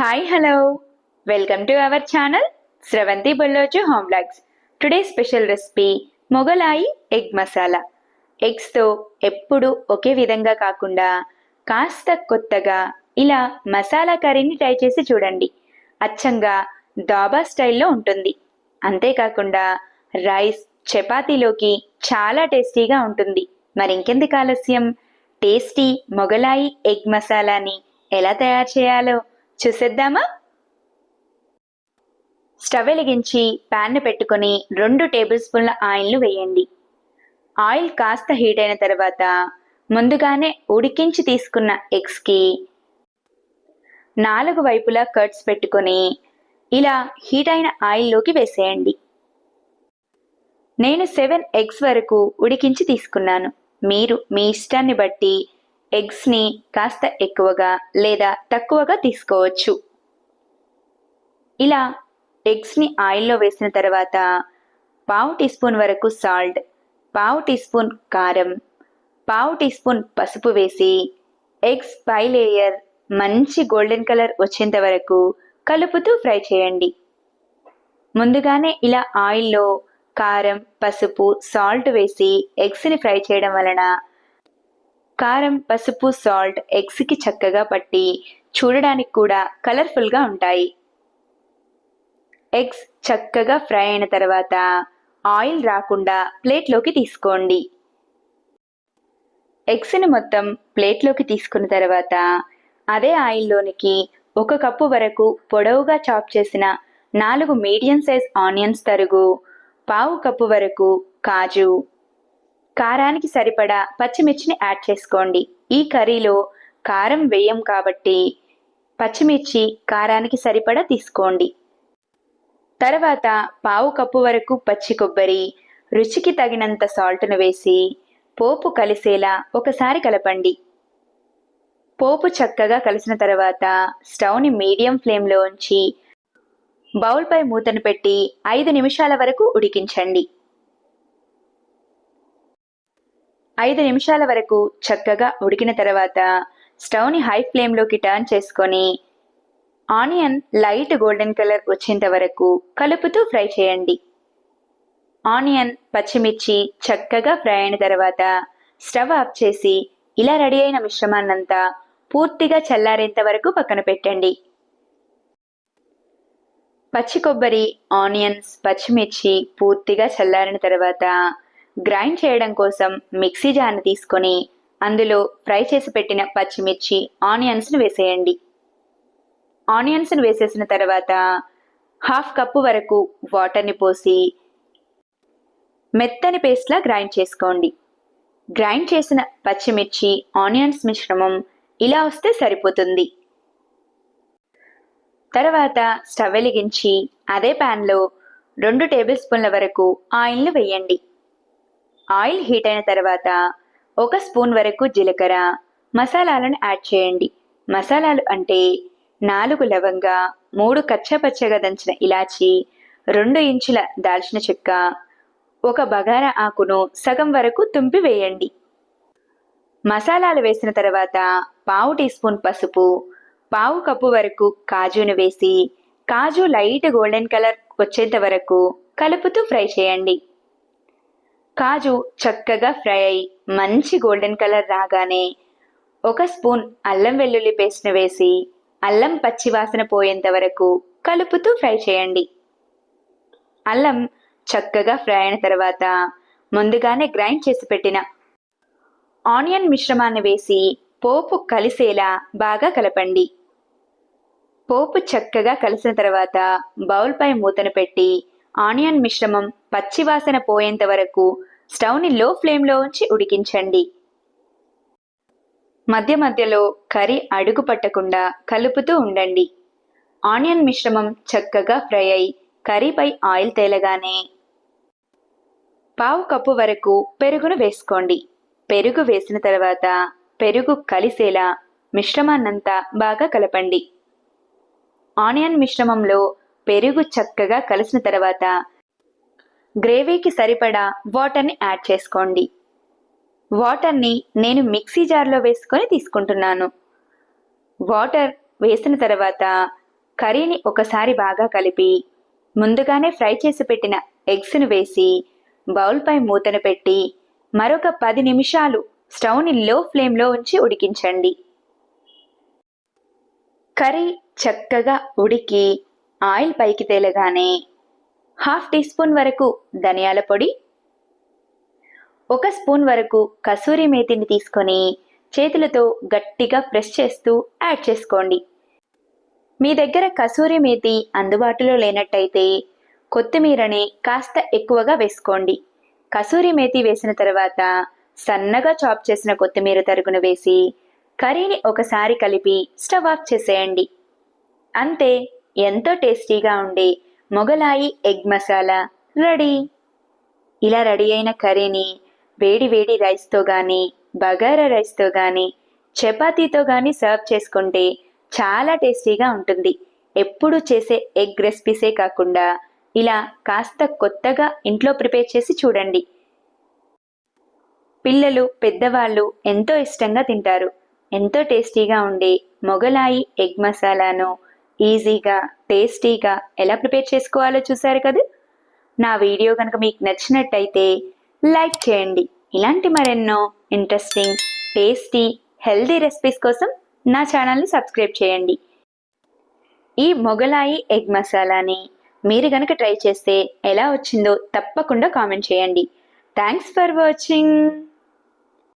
Hi hello welcome to our channel Sravanthi Bollochu home blogs today special recipe Mughlai egg masala ఎగ్స్తో ఎప్పుడు ఒకే విధంగా కాకుండా కాస్త కొత్తగా ఇలా మసాలా కర్రీని ట్రై చేసి చూడండి. అచ్చంగా దాబా స్టైల్లో ఉంటుంది. అంతేకాకుండా రైస్ చపాతీలోకి చాలా టేస్టీగా ఉంటుంది. మరి ఇంకెందుకు ఆలస్యం? టేస్టీ మొగలాయి ఎగ్ మసాలాని ఎలా తయారు చేయాలో? చూసేద్దామా? స్టవ్ వెలిగించి ప్యాన్ను పెట్టుకొని రెండు టేబుల్ స్పూన్ల ఆయిల్ను వేయండి. ఆయిల్ కాస్త హీట్ అయిన తర్వాత ముందుగానే ఉడికించి తీసుకున్న ఎగ్స్కి నాలుగు వైపులా కట్స్ పెట్టుకొని ఇలా హీట్ అయిన ఆయిల్లోకి వేసేయండి. నేను సెవెన్ ఎగ్స్ వరకు ఉడికించి తీసుకున్నాను. మీరు మీ ఇష్టాన్ని బట్టి ఎగ్స్ని కాస్త ఎక్కువగా లేదా తక్కువగా తీసుకోవచ్చు. ఇలా ఎగ్స్ని ఆయిల్లో వేసిన తర్వాత పావు టీ స్పూన్ వరకు సాల్ట్ పావు టీ స్పూన్ కారం పావు టీ స్పూన్ పసుపు వేసి ఎగ్స్ పై లేయర్ మంచి గోల్డెన్ కలర్ వచ్చేంత వరకు కలుపుతూ ఫ్రై చేయండి. ముందుగానే ఇలా ఆయిల్లో కారం పసుపు సాల్ట్ వేసి ఎగ్స్ని ఫ్రై చేయడం వలన కారం పసుపు సాల్ట్ ఎగ్స్కి చక్కగా పట్టి చూడడానికి కూడా కలర్ఫుల్గా ఉంటాయి. ఎగ్స్ చక్కగా ఫ్రై అయిన తర్వాత ఆయిల్ రాకుండా ప్లేట్లోకి తీసుకోండి. ఎగ్స్ని మొత్తం ప్లేట్లోకి తీసుకున్న తర్వాత అదే ఆయిల్లోనికి ఒక కప్పు వరకు పొడవుగా చాప్ చేసిన నాలుగు మీడియం సైజ్ ఆనియన్స్ తరుగు పావు కప్పు వరకు కాజు కారానికి సరిపడా పచ్చిమిర్చిని యాడ్ చేసుకోండి. ఈ కర్రీలో కారం వేయం కాబట్టి పచ్చిమిర్చి కారానికి సరిపడా తీసుకోండి. తర్వాత పావు కప్పు వరకు పచ్చి కొబ్బరి రుచికి తగినంత సాల్ట్ను వేసి పోపు కలిసేలా ఒకసారి కలపండి. పోపు చక్కగా కలిసిన తర్వాత స్టవ్ని మీడియం ఫ్లేమ్లో ఉంచి బౌల్పై మూతను పెట్టి ఐదు నిమిషాల వరకు ఉడికించండి. ఐదు నిమిషాల వరకు చక్కగా ఉడికిన తర్వాత స్టవ్ని హై ఫ్లేమ్లోకి టర్న్ చేసుకొని ఆనియన్ లైట్ గోల్డెన్ కలర్ వచ్చేంత వరకు కలుపుతూ ఫ్రై చేయండి. ఆనియన్ పచ్చిమిర్చి చక్కగా ఫ్రై అయిన తర్వాత స్టవ్ ఆఫ్ చేసి ఇలా రెడీ అయిన మిశ్రమాన్నంతా పూర్తిగా చల్లారేంత వరకు పక్కన పెట్టండి. పచ్చి కొబ్బరి ఆనియన్స్ పచ్చిమిర్చి పూర్తిగా చల్లారిన తర్వాత గ్రైండ్ చేయడం కోసం మిక్సీ జార్ని తీసుకొని అందులో ఫ్రై చేసి పెట్టిన పచ్చిమిర్చి ఆనియన్స్ను వేసేయండి. ఆనియన్స్ను వేసేసిన తర్వాత హాఫ్ కప్పు వరకు వాటర్ని పోసి మెత్తని పేస్ట్లా గ్రైండ్ చేసుకోండి. గ్రైండ్ చేసిన పచ్చిమిర్చి ఆనియన్స్ మిశ్రమం ఇలా వస్తే సరిపోతుంది. తర్వాత స్టవ్ వెలిగించి అదే ప్యాన్లో రెండు టేబుల్ స్పూన్ల వరకు ఆయిల్ను వేయండి. ఆయిల్ హీట్ అయిన తర్వాత ఒక స్పూన్ వరకు జీలకర్ర. మసాలాలను యాడ్ చేయండి. మసాలాలు అంటే నాలుగు లవంగ మూడు కచ్చపచ్చగా దంచిన ఇలాచి రెండు ఇంచుల దాల్చిన చెక్క ఒక బగారా ఆకును సగం వరకు తుంపి వేయండి. మసాలాలు వేసిన తర్వాత పావు టీ స్పూన్ పసుపు పావు కప్పు వరకు కాజును వేసి కాజు లైట్ గోల్డెన్ కలర్ వచ్చేంత వరకు కలుపుతూ ఫ్రై చేయండి. కాజు చక్కగా ఫ్రై అయి మంచి గోల్డెన్ కలర్ రాగానే ఒక స్పూన్ అల్లం వెల్లుల్లి పేస్ట్ను వేసి అల్లం పచ్చివాసన పోయేంత వరకు కలుపుతూ ఫ్రై చేయండి. అల్లం చక్కగా ఫ్రై అయిన తర్వాత ముందుగానే గ్రైండ్ చేసి పెట్టిన ఆనియన్ మిశ్రమాన్ని వేసి పోపు కలిసేలా బాగా కలపండి. పోపు చక్కగా కలిసిన తర్వాత బౌల్పై మూతను పెట్టి ఆనియన్ మిశ్రమం పచ్చివాసన పోయేంత వరకు స్టవ్ని లో ఫ్లేమ్లో ఉంచి ఉడికించండి. మధ్య మధ్యలో కర్రీ అడుగు పట్టకుండా కలుపుతూ ఉండండి. ఆనియన్ మిశ్రమం చక్కగా ఫ్రై అయి కర్రీపై ఆయిల్ తేలగానే పావు కప్పు వరకు పెరుగును వేసుకోండి. పెరుగు వేసిన తర్వాత పెరుగు కలిసేలా మిశ్రమాన్నంతా బాగా కలపండి. ఆనియన్ మిశ్రమంలో పెరుగు చక్కగా కలిసిన తర్వాత గ్రేవీకి సరిపడా వాటర్ని యాడ్ చేసుకోండి. వాటర్ని నేను మిక్సీ జార్లో వేసుకొని తీసుకుంటున్నాను. వాటర్ వేసిన తర్వాత కర్రీని ఒకసారి బాగా కలిపి ముందుగానే ఫ్రై చేసి పెట్టిన ఎగ్స్ను వేసి బౌల్పై మూతను పెట్టి మరొక పది నిమిషాలు స్టవ్ని లో ఫ్లేమ్లో ఉంచి ఉడికించండి. కర్రీ చక్కగా ఉడికి ఆయిల్ పైకి తేలగానే హాఫ్ టీ స్పూన్ వరకు ధనియాల పొడి ఒక స్పూన్ వరకు కసూరి మేతిని తీసుకొని చేతులతో గట్టిగా ప్రెస్ చేస్తూ యాడ్ చేసుకోండి. మీ దగ్గర కసూరి మేతి అందుబాటులో లేనట్టయితే కొత్తిమీరని కాస్త ఎక్కువగా వేసుకోండి. కసూరి మేతి వేసిన తర్వాత సన్నగా చాప్ చేసిన కొత్తిమీర తరుగును వేసి కర్రీని ఒకసారి కలిపి స్టవ్ ఆఫ్ చేసేయండి. అంతే ఎంతో టేస్టీగా ఉండే మొగలాయి ఎగ్ మసాలా రెడీ. ఇలా రెడీ అయిన కర్రీని వేడి వేడి రైస్తో కానీ బగారా రైస్తో కానీ చపాతీతో కానీ సర్వ్ చేసుకుంటే చాలా టేస్టీగా ఉంటుంది. ఎప్పుడు చేసే ఎగ్ రెసిపీసే కాకుండా ఇలా కాస్త కొత్తగా ఇంట్లో ప్రిపేర్ చేసి చూడండి. పిల్లలు పెద్దవాళ్ళు ఎంతో ఇష్టంగా తింటారు. ఎంతో టేస్టీగా ఉండే మొగలాయి ఎగ్ మసాలాను ఈజీగా టేస్టీగా ఎలా ప్రిపేర్ చేసుకోవాలో చూసారు కదా? నా వీడియో కనుక మీకు నచ్చినట్టయితే లైక్ చేయండి. ఇలాంటి మరెన్నో ఇంట్రెస్టింగ్ టేస్టీ హెల్దీ రెసిపీస్ కోసం నా ఛానల్ని సబ్స్క్రైబ్ చేయండి. ఈ మొగలాయి ఎగ్ మసాలాని మీరు గనక ట్రై చేస్తే ఎలా వచ్చిందో తప్పకుండా కామెంట్ చేయండి. Thanks for watching.